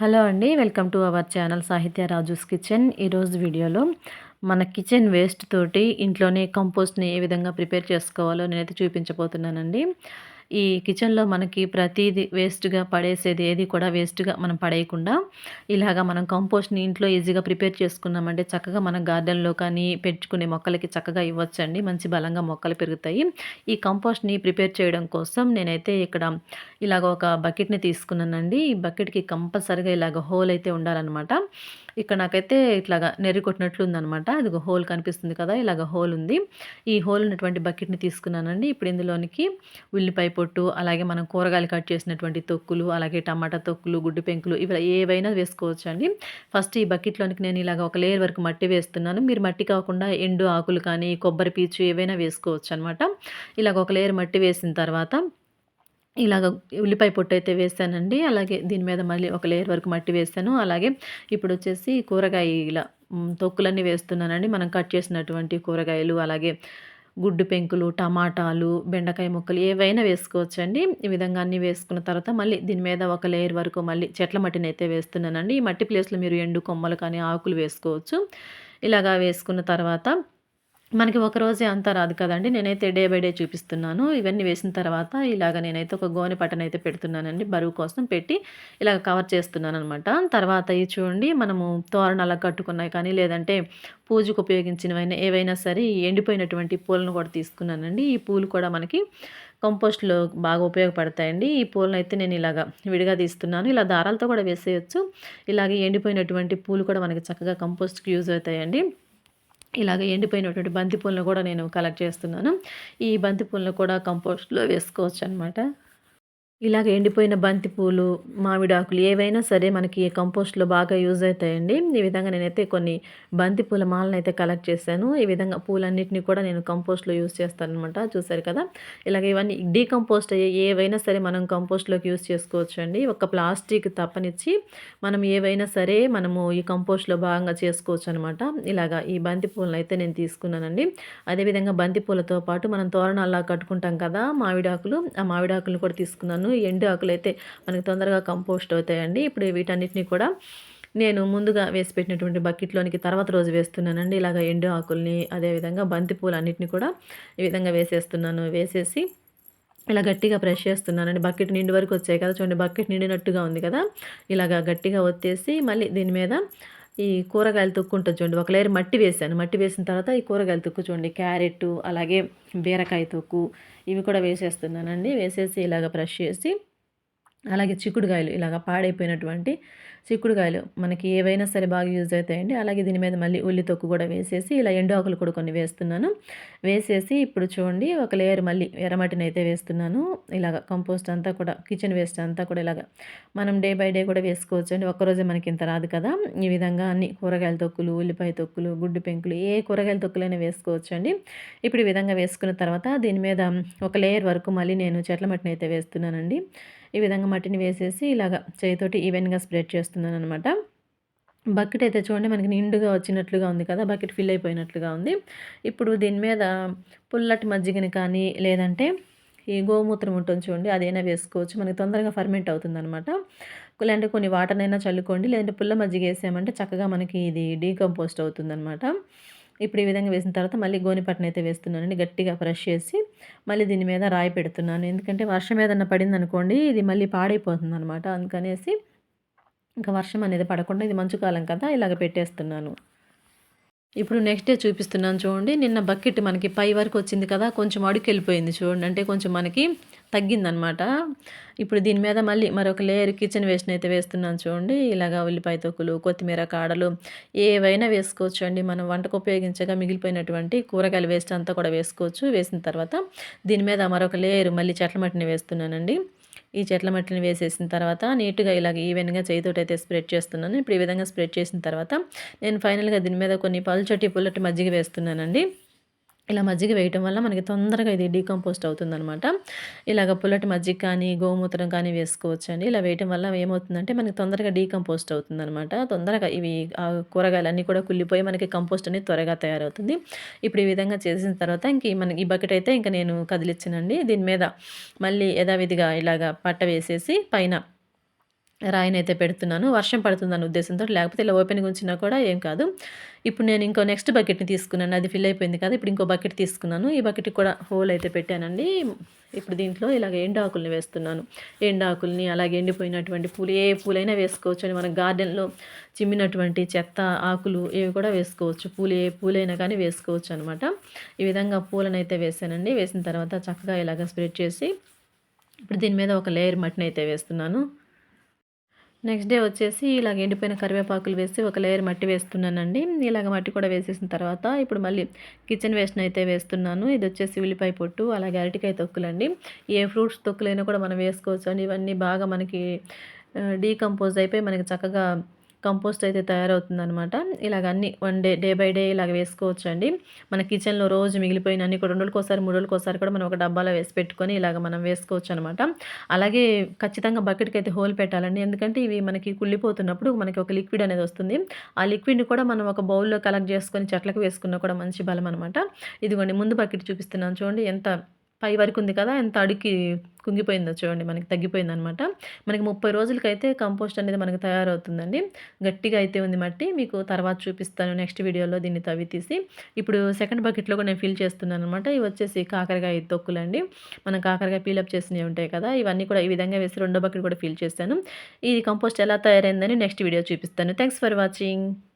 Hello అండి welcome to our channel సాహిత్య Raju's kitchen. ఈరోజు వీడియోలో మన కిచెన్ వేస్ట్ తోటి ఇంట్లోనే కంపోస్ట్ని ఏ విధంగా ప్రిపేర్ చేసుకోవాలో నేనైతే చూపించబోతున్నానండి. ఈ కిచెన్లో మనకి ప్రతిదీ వేస్ట్గా పడేసేది ఏది కూడా వేస్ట్గా మనం పడేయకుండా ఇలాగా మనం కంపోస్ట్ని ఇంట్లో ఈజీగా ప్రిపేర్ చేసుకున్నామంటే చక్కగా మన గార్డెన్లో కానీ పెంచుకునే మొక్కలకి చక్కగా ఇవ్వచ్చండి. మంచి బలంగా మొక్కలు పెరుగుతాయి. ఈ కంపోస్ట్ని ప్రిపేర్ చేయడం కోసం నేనైతే ఇక్కడ ఇలాగ ఒక బకెట్ని తీసుకున్నానండి. ఈ బకెట్కి కంపల్సరిగా ఇలాగ హోల్ అయితే ఉండాలన్నమాట. ఇక్కడ నాకైతే ఇట్లాగా నెర్రి కొట్టినట్లు ఉందనమాట అది హోల్ కనిపిస్తుంది కదా ఇలాగ హోల్ ఉంది. ఈ హోల్ ఉన్నటువంటి బకెట్ని తీసుకున్నానండి. ఇప్పుడు ఇందులోనికి ఉల్లిపాయ పొట్టు అలాగే మనం కూరగాయలు కట్ చేసినటువంటి తొక్కులు అలాగే టమాటా తొక్కులు గుడ్డు పెంకులు ఇవి ఏవైనా వేసుకోవచ్చు అండి ఫస్ట్ ఈ బకెట్లోనికి నేను ఇలాగ ఒక లేయర్ వరకు మట్టి వేస్తున్నాను. మీరు మట్టి కాకుండా ఎండు ఆకులు కానీ కొబ్బరి పీచు ఏవైనా వేసుకోవచ్చు అనమాట ఇలాగ ఒక లేయర్ మట్టి వేసిన తర్వాత ఇలాగ ఉల్లిపాయ పొట్టు అయితే వేసానండి. అలాగే దీని మీద మళ్ళీ ఒక లేయర్ వరకు మట్టి వేసాను. అలాగే ఇప్పుడు వచ్చేసి కూరగాయ ఇలా తొక్కులన్నీ వేస్తున్నానండి. మనం కట్ చేసినటువంటి కూరగాయలు అలాగే గుడ్డు పెంకులు టమాటాలు బెండకాయ ముక్కలు ఏవైనా వేసుకోవచ్చండి. ఈ విధంగా అన్నీ వేసుకున్న తర్వాత మళ్ళీ దీని మీద ఒక లేయర్ వరకు మళ్ళీ చెట్ల మట్టిని అయితే వేస్తున్నానండి. ఈ మట్టి ప్లేస్లో మీరు ఎండు కొమ్మలు కానీ ఆకులు వేసుకోవచ్చు. ఇలాగా వేసుకున్న తర్వాత మనకి ఒక రోజే అంతా రాదు కదండి. నేనైతే డే బై డే చూపిస్తున్నాను. ఇవన్నీ వేసిన తర్వాత ఇలాగ నేనైతే ఒక గోనె పట్టను అయితే పెడుతున్నానండి. బరువు కోసం పెట్టి ఇలాగ కవర్ చేస్తున్నాను అనమాట తర్వాత ఇవి చూడండి మనము తోరణాలు కట్టుకున్నాయి కానీ లేదంటే పూజకు ఉపయోగించినవైనా ఏవైనా సరే ఎండిపోయినటువంటి పూలను కూడా తీసుకున్నానండి. ఈ పూలు కూడా మనకి కంపోస్ట్లో బాగా ఉపయోగపడతాయండి. ఈ పూలను అయితే నేను ఇలాగ విడిగా తీస్తున్నాను. ఇలా దారాలతో కూడా వేసేయచ్చు. ఇలాగే ఎండిపోయినటువంటి పూలు కూడా మనకి చక్కగా కంపోస్ట్కి యూజ్ అవుతాయండి. ఇలాగ ఎండిపోయినటువంటి బంతిపూలను కూడా నేను కలెక్ట్ చేస్తున్నాను. ఈ బంతిపూలను కూడా కంపోస్ట్లో వేసుకోవచ్చు అనమాట ఇలాగ ఎండిపోయిన బంతిపూలు మామిడాకులు ఏవైనా సరే మనకి కంపోస్ట్లో బాగా యూజ్ అవుతాయండి. ఈ విధంగా నేనైతే కొన్ని బంతిపూల మాలను అయితే కలెక్ట్ చేశాను. ఈ విధంగా పూలన్నింటినీ కూడా నేను కంపోస్ట్లో యూజ్ చేస్తాను అనమాట చూసారు కదా? ఇలాగ ఇవన్నీ డీకంపోస్ట్ అయ్యే ఏవైనా సరే మనం కంపోస్ట్లోకి యూజ్ చేసుకోవచ్చు అండి ఒక ప్లాస్టిక్ తప్పనిచ్చి మనం ఏవైనా సరే మనము ఈ కంపోస్ట్లో భాగంగా చేసుకోవచ్చు అనమాట ఇలాగా ఈ బంతిపూలను అయితే నేను తీసుకున్నానండి. అదేవిధంగా బంతిపూలతో పాటు మనం తోరణాల్లా కట్టుకుంటాం కదా మామిడాకులు ఆ మామిడాకులను కూడా తీసుకున్నాను. ఎండు ఆకులు అయితే మనకి తొందరగా కంపోస్ట్ అవుతాయండి. ఇప్పుడు వీటన్నిటిని కూడా నేను ముందుగా వేసి పెట్టినటువంటి బకెట్లోనికి తర్వాత రోజు వేస్తున్నానండి. ఇలాగ ఎండు ఆకుల్ని అదేవిధంగా బంతిపూలు అన్నిటిని కూడా ఈ విధంగా వేసేస్తున్నాను. వేసేసి ఇలా గట్టిగా ప్రెష్ చేస్తున్నానండి. బకెట్ నిండి వరకు వచ్చాయి కదా చూడండి బకెట్ నిండినట్టుగా ఉంది కదా. ఇలాగ గట్టిగా వచ్చేసి మళ్ళీ దీని మీద ఈ కూరగాయలు తొక్కు ఉంటుంది చూడండి. ఒక లేయర్ మట్టి వేసాను. మట్టి వేసిన తర్వాత ఈ కూరగాయలు తొక్కు చూడండి. క్యారెట్ అలాగే బీరకాయ తొక్కు ఇవి కూడా వేసేస్తున్నానండి. వేసేసి ఇలాగ బ్రష్ చేసి అలాగే చిక్కుడుకాయలు ఇలాగ పాడైపోయినటువంటి చిక్కుడుకాయలు మనకి ఏవైనా సరే బాగా యూజ్ అవుతాయండి. అలాగే దీని మీద మళ్ళీ ఉల్లి తొక్కు కూడా వేసేసి ఇలా ఎండు ఆకులు కూడా కొన్ని వేస్తున్నాను. వేసేసి ఇప్పుడు చూడండి ఒక లేయర్ మళ్ళీ ఎర్రమట్టిని అయితే వేస్తున్నాను. ఇలాగ కంపోస్ట్ అంతా కూడా కిచెన్ వేస్ట్ అంతా కూడా ఇలాగ మనం డే బై డే కూడా వేసుకోవచ్చు అండి ఒక్కరోజే మనకి ఇంత రాదు కదా. ఈ విధంగా అన్ని కూరగాయల తొక్కులు ఉల్లిపాయ తొక్కులు గుడ్డు పెంకులు ఏ కూరగాయల తొక్కులైనా వేసుకోవచ్చు అండి ఇప్పుడు ఈ విధంగా వేసుకున్న తర్వాత దీని మీద ఒక లేయర్ వరకు మళ్ళీ నేను చెట్ల మట్టిని అయితే వేస్తున్నానండి. ఈ విధంగా మట్టిని వేసేసి ఇలాగ చేయితోటి ఈవెన్గా స్ప్రెడ్ చేస్తున్నాను అనమాట బకెట్ అయితే చూడండి మనకి నిండుగా వచ్చినట్లుగా ఉంది కదా బకెట్ ఫిల్ అయిపోయినట్లుగా ఉంది. ఇప్పుడు దీని మీద పుల్లటి మజ్జిగని కానీ లేదంటే ఈ గోమూత్రం ఉంటుంది చూడండి అదైనా వేసుకోవచ్చు. మనకి తొందరగా ఫర్మెంట్ అవుతుంది అనమాట లేదంటే కొన్ని వాటర్నైనా చల్లుకోండి లేదంటే పుల్ల మజ్జిగ వేసామంటే చక్కగా మనకి ఇది డీకంపోస్ట్ అవుతుందన్నమాట. ఇప్పుడు ఈ విధంగా వేసిన తర్వాత మళ్ళీ గోనిపట్న అయితే వేస్తున్నానండి. గట్టిగా ఫ్రెష్ చేసి మళ్ళీ దీని మీద రాయి పెడుతున్నాను. ఎందుకంటే వర్షం ఏదన్నా పడింది అనుకోండి ఇది మళ్ళీ పాడైపోతుంది అనమాట అందుకనేసి ఇంకా వర్షం అనేది పడకుండా ఇది మంచు కాలం కదా ఇలాగ పెట్టేస్తున్నాను. ఇప్పుడు నెక్స్ట్ డే చూపిస్తున్నాను చూడండి. నిన్న బకెట్ మనకి పై వరకు వచ్చింది కదా కొంచెం అడుగు వెళ్ళిపోయింది చూడండి. అంటే కొంచెం మనకి తగ్గిందనమాట. ఇప్పుడు దీని మీద మళ్ళీ మరొక లేయర్ కిచెన్ వేస్ట్ అయితే వేస్తున్నాను చూడండి. ఇలాగా ఉల్లిపాయ తొక్కులు కొత్తిమీర కాడలు ఏవైనా వేసుకోవచ్చు అండి. మనం వంటకు ఉపయోగించగా మిగిలిపోయినటువంటి కూరగాయల వేస్ట్ అంతా కూడా వేసుకోవచ్చు. వేసిన తర్వాత దీని మీద మరొక లేయర్ మళ్ళీ చెట్ల మట్టిని వేస్తున్నానండి. ఈ చెట్ల మట్టిని వేసేసిన తర్వాత నీట్గా ఇలాగ ఈవెన్గా చేయితోటి అయితే స్ప్రెడ్ చేస్తున్నాను. ఇప్పుడు ఈ విధంగా స్ప్రెడ్ చేసిన తర్వాత నేను ఫైనల్గా దీని మీద కొన్ని పల్చటి పుల్లటి మజ్జిగ వేస్తున్నానండి. ఇలా మజ్జిగ వేయటం వల్ల మనకి తొందరగా ఇది డీకంపోస్ట్ అవుతుందనమాట ఇలాగ పుల్లటి మజ్జిగ కానీ గోమూత్రం కానీ వేసుకోవచ్చండి. ఇలా వేయటం వల్ల ఏమవుతుందంటే మనకి తొందరగా డీకంపోస్ట్ అవుతుందనమాట తొందరగా ఇవి కూరగాయలన్నీ కూడా కుళ్ళిపోయి మనకి కంపోస్ట్ అనేది త్వరగా తయారవుతుంది. ఇప్పుడు ఈ విధంగా చేసిన తర్వాత ఇంక మనకి ఈ బకెట్ అయితే ఇంకా నేను కదిలిచ్చానండి. దీని మీద మళ్ళీ యథావిధిగా ఇలాగ పట్ట వేసేసి పైన రాయినైతే పెడుతున్నాను. వర్షం పడుతుందన్న ఉద్దేశంతో లేకపోతే ఇలా ఓపెన్‌గా ఉంచినా కూడా ఏం కాదు. ఇప్పుడు నేను ఇంకో నెక్స్ట్ బకెట్‌ని తీసుకున్నాను. అది ఫిల్ అయిపోయింది కదా! ఇప్పుడు ఇంకో బకెట్ తీసుకున్నాను. ఈ బకెట్‌కి కూడా హోల్ అయితే పెట్టానండి. ఇప్పుడు దీంట్లో ఇలాగ ఎండాకుల్ని వేస్తున్నాను. ఎండాకుల్ని అలాగే ఎండిపోయినటువంటి పూలు ఏ పూలైనా వేసుకోవచ్చు అని మన గార్డెన్‌లో చిమ్మినటువంటి చెత్త ఆకులు ఇవి కూడా వేసుకోవచ్చు. పూలు ఏ పూలైనా కానీ వేసుకోవచ్చు అనమాట ఈ విధంగా పూలనైతే వేసానండి వేసిన తర్వాత చక్కగా ఇలాగ స్ప్రెడ్ చేసి ఇప్పుడు దీని మీద ఒక లేయర్ మట్టినైతే వేస్తున్నాను. నెక్స్ట్ డే వచ్చేసి ఇలాగ ఎండిపోయిన కరివేపాకులు వేసి ఒక లేయర్ మట్టి వేస్తున్నానండి. ఇలాగ మట్టి కూడా వేసేసిన తర్వాత ఇప్పుడు మళ్ళీ కిచెన్ వేస్ట్ని అయితే వేస్తున్నాను. ఇది వచ్చేసి ఉల్లిపాయ పొట్టు అలాగే అరటికాయ తొక్కులండి. ఏ ఫ్రూట్స్ తొక్కులైనా కూడా మనం వేసుకోవచ్చు అండి ఇవన్నీ బాగా మనకి డీకంపోజ్ అయిపోయి మనకి చక్కగా కంపోస్ట్ అయితే తయారవుతుందనమాట ఇలాగ అన్ని one day day by day ఇలాగ వేసుకోవచ్చు అండి మన కిచెన్లో రోజు మిగిలిపోయిన అన్ని కూడా రెండు రోజులకోసారి మూడు రోజులకోసారి కూడా మనం ఒక డబ్బాలో వేసి పెట్టుకొని ఇలాగ మనం వేసుకోవచ్చు అనమాట అలాగే ఖచ్చితంగా బకెట్కి అయితే హోల్ పెట్టాలండి. ఎందుకంటే ఇవి మనకి కుళ్ళిపోతున్నప్పుడు మనకి ఒక లిక్విడ్ అనేది వస్తుంది. ఆ లిక్విడ్ని కూడా మనం ఒక బౌల్లో కలెక్ట్ చేసుకొని చెట్లకు వేసుకున్నా కూడా మంచి బలం అనమాట ఇదిగోండి ముందు బకెట్ చూపిస్తున్నాను చూడండి ఎంత పై వరకు ఉంది కదా ఎంత అడికి కుంగిపోయిందో చూడండి మనకి తగ్గిపోయిందనమాట. మనకి ముప్పై రోజులకైతే కంపోస్ట్ అనేది మనకి తయారవుతుందండి. గట్టిగా అయితే ఉంది మట్టి మీకు తర్వాత చూపిస్తాను నెక్స్ట్ వీడియోలో దీన్ని తవ్వి తీసి. ఇప్పుడు సెకండ్ బకెట్లో కూడా నేను ఫిల్ చేస్తున్నాను అనమాట ఇవి వచ్చేసి కాకరకాయ తొక్కులండి. మనం కాకరకాయ పీలప్ చేసినవి ఉంటాయి కదా ఇవన్నీ కూడా ఈ విధంగా వేసి రెండో బకెట్ కూడా ఫిల్ చేశాను. ఈ కంపోస్ట్ ఎలా తయారైందని నెక్స్ట్ వీడియో చూపిస్తాను. Thanks for watching.